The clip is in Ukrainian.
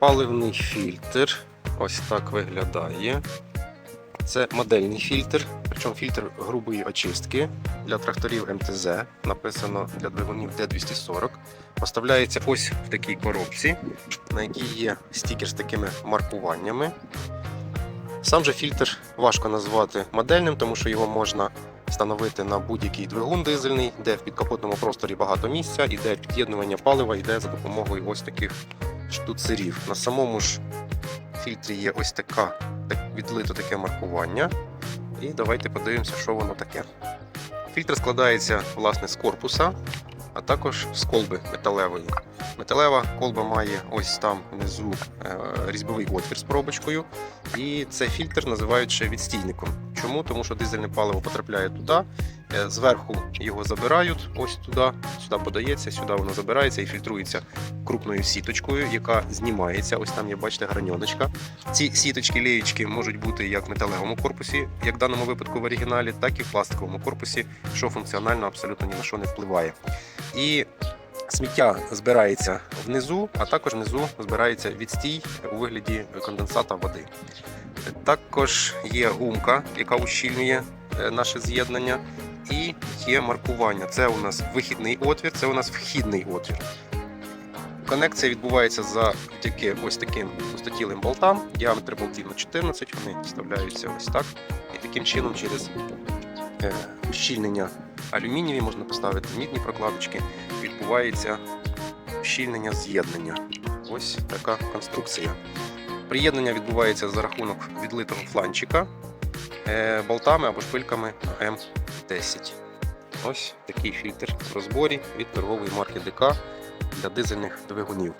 Паливний фільтр. Ось так виглядає. Це модельний фільтр, причому фільтр грубої очистки для тракторів МТЗ. Написано для двигунів Д240. Поставляється ось в такій коробці, на якій є стікер з такими маркуваннями. Сам же фільтр важко назвати модельним, тому що його можна встановити на будь-який двигун дизельний, де в підкапотному просторі багато місця, і де під'єднування палива йде за допомогою ось таких штуцерів. На самому ж фільтрі є ось така так, відлито таке маркування. І давайте подивимося, що воно таке. Фільтр складається власне з корпуса, а також з колби металевої. Металева колба має ось там внизу е, різьбовий отвір з пробочкою. І цей фільтр називають ще відстійником. Чому? Тому що дизельне паливо потрапляє туди, зверху його забирають, ось туди, сюди подається, сюди воно забирається і фільтрується крупною сіточкою, яка знімається. Ось там є, бачите, граньоночка. Ці сіточки, леєчки можуть бути як в металевому корпусі, як в даному випадку в оригіналі, так і в пластиковому корпусі, що функціонально абсолютно ні на що не впливає. І сміття збирається внизу, а також внизу збирається відстій у вигляді конденсата води. Також є гумка, яка ущільнює е, наше з'єднання, і є маркування. Це у нас вихідний отвір, це у нас вхідний отвір. Конекція відбувається завдяки ось таким пустотілим болтам. Діаметр болтів на 14, вони вставляються ось так. І таким чином через е, ущільнення алюмінієві можна поставити мідні прокладочки, відбувається ущільнення з'єднання. Ось така конструкція. Приєднання відбувається за рахунок відлитого фланчика е, болтами або шпильками М10. Ось такий фільтр в розборі від торгової марки ДК для дизельних двигунів.